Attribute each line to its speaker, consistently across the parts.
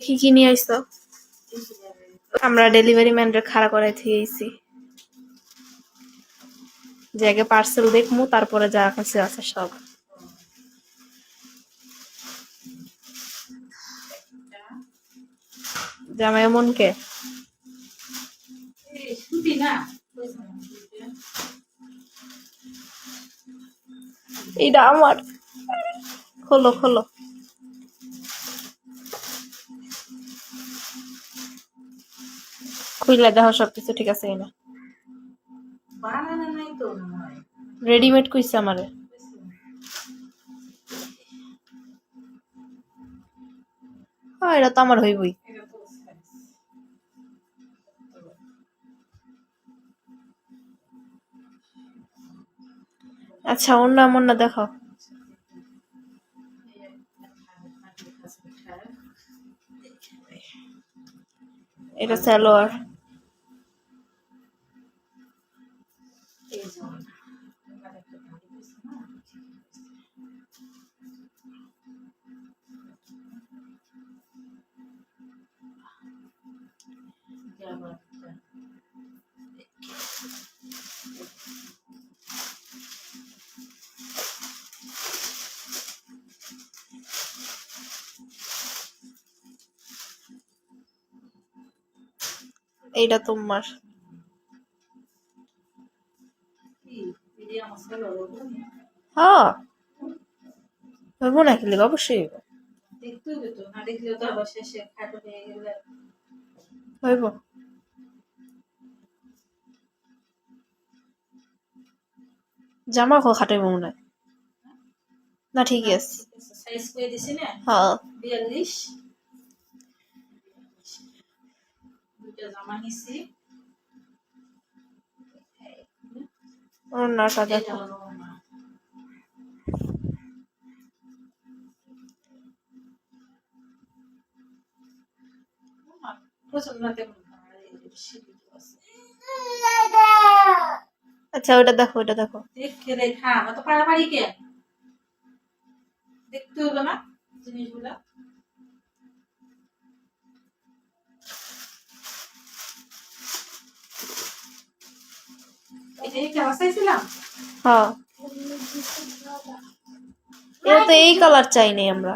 Speaker 1: কি কি নিয়ে আইছো আমরা ডেলিভারি ম্যানরে খাড়া করাই থিয়েছি যে আগে পার্সেল দেখমু, তারপরে যা কাছে আছে সব। জামাই এমন কে?
Speaker 2: শুনবি না
Speaker 1: এটা আমার। খোলো খোলো। খুইলা দেখো সবকিছু ঠিক আছে কিনা রেডিমেড কইছে আমারে। এটা তো আমার হইবই। আচ্ছা অন্য এমন না দেখো এটা স্যালোয়ার এইটা তোমার হ্যাঁ। হইব না খেলে অবশ্যই হইব। জামা খো খাটাইব মনে হয়। না ঠিকই আছে।
Speaker 2: সাইজ করে দিছি না?
Speaker 1: হ্যাঁ।
Speaker 2: জামা নিছি। সিঁড়ি আছে।
Speaker 1: আচ্ছা ওটা দেখো ওটা দেখো।
Speaker 2: দেখে দেখা। অত পাড়াপাড়ি কেন? দেখতে হবে না জিনিসগুলা?
Speaker 1: হ্যাঁ। এটা তো এই কালার চাই নাই আমরা?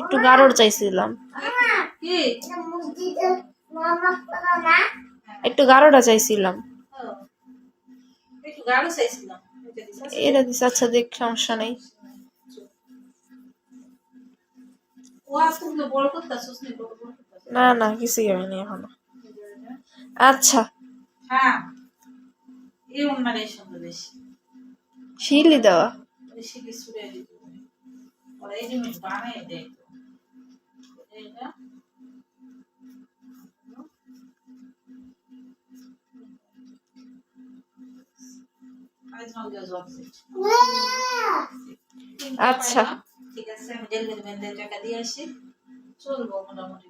Speaker 1: একটু গাঢ়র চাইছিলাম। একটু গাঢ়টা চাইছিলাম।
Speaker 2: গাঢ় চাইছিলাম। এটা দিছে
Speaker 1: আচ্ছা। দেখ সমস্যা নেই।
Speaker 2: না
Speaker 1: না কিছুই হয়নি এখনও। আচ্ছা।
Speaker 2: হ্যাঁ। সুন্দর বেশি।
Speaker 1: শিলি দেওয়া
Speaker 2: বেশি কিছু রে ওরা এই জিনিস বানায় দেয় এটা
Speaker 1: আচ্ছা।
Speaker 2: ঠিক আছে আমি ডেলিভারি ম্যানদের টাকা দিয়ে আসি। চলবো মোটামুটি।